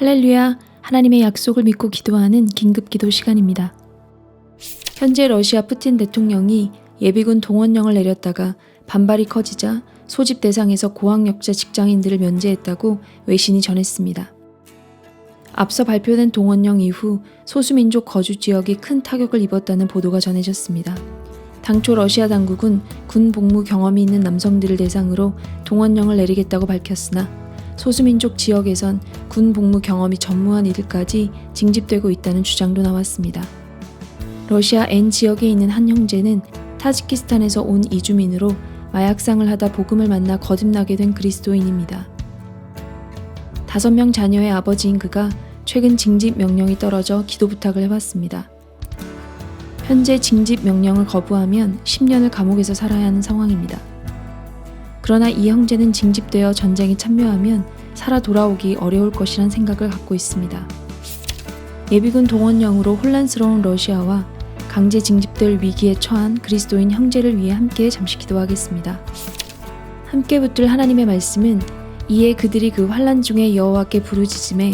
할렐루야, 하나님의 약속을 믿고 기도하는 긴급 기도 시간입니다. 현재 러시아 푸틴 대통령이 예비군 동원령을 내렸다가 반발이 커지자 소집 대상에서 고학력자 직장인들을 면제했다고 외신이 전했습니다. 앞서 발표된 동원령 이후 소수민족 거주 지역이 큰 타격을 입었다는 보도가 전해졌습니다. 당초 러시아 당국은 군 복무 경험이 있는 남성들을 대상으로 동원령을 내리겠다고 밝혔으나 소수민족 지역에선 군 복무 경험이 전무한 이들까지 징집되고 있다는 주장도 나왔습니다. 러시아 N 지역에 있는 한 형제는 타지키스탄에서 온 이주민으로 마약상을 하다 복음을 만나 거듭나게 된 그리스도인입니다. 다섯 명 자녀의 아버지인 그가 최근 징집 명령이 떨어져 기도 부탁을 해왔습니다. 현재 징집 명령을 거부하면 10년을 감옥에서 살아야 하는 상황입니다. 그러나 이 형제는 징집되어 전쟁에 참여하면 살아 돌아오기 어려울 것이란 생각을 갖고 있습니다. 예비군 동원령으로 혼란스러운 러시아와 강제 징집될 위기에 처한 그리스도인 형제를 위해 함께 잠시 기도하겠습니다. 함께 붙들 하나님의 말씀은 이에 그들이 그 환란 중에 여호와께 부르짖음에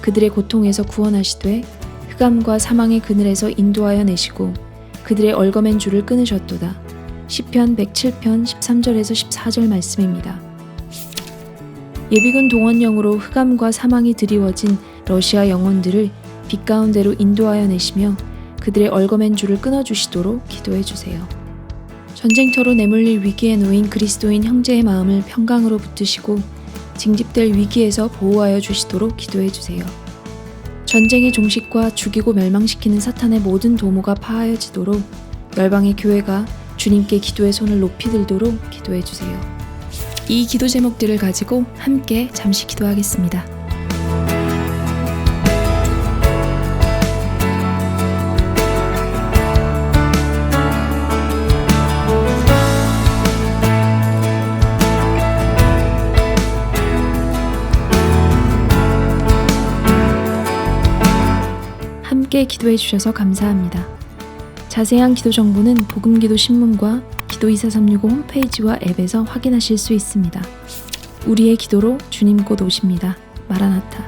그들의 고통에서 구원하시되 흑암과 사망의 그늘에서 인도하여 내시고 그들의 얼거맨 줄을 끊으셨도다. 시편 107편 13절에서 14절 말씀입니다. 예비군 동원령으로 흑암과 사망이 드리워진 러시아 영혼들을 빛 가운데로 인도하여 내시며 그들의 얼거맨 줄을 끊어 주시도록 기도해 주세요. 전쟁터로 내몰릴 위기에 놓인 그리스도인 형제의 마음을 평강으로 붙드시고 징집될 위기에서 보호하여 주시도록 기도해 주세요. 전쟁의 종식과 죽이고 멸망시키는 사탄의 모든 도모가 파하여지도록 열방의 교회가 주님께 기도의 손을 높이 들도록 기도해 주세요. 이 기도 제목들을 가지고 함께 잠시 기도하겠습니다. 함께 기도해 주셔서 감사합니다. 자세한 기도 정보는 복음기도 신문과 기도 24365 홈페이지와 앱에서 확인하실 수 있습니다. 우리의 기도로 주님 곧 오십니다. 마라나타.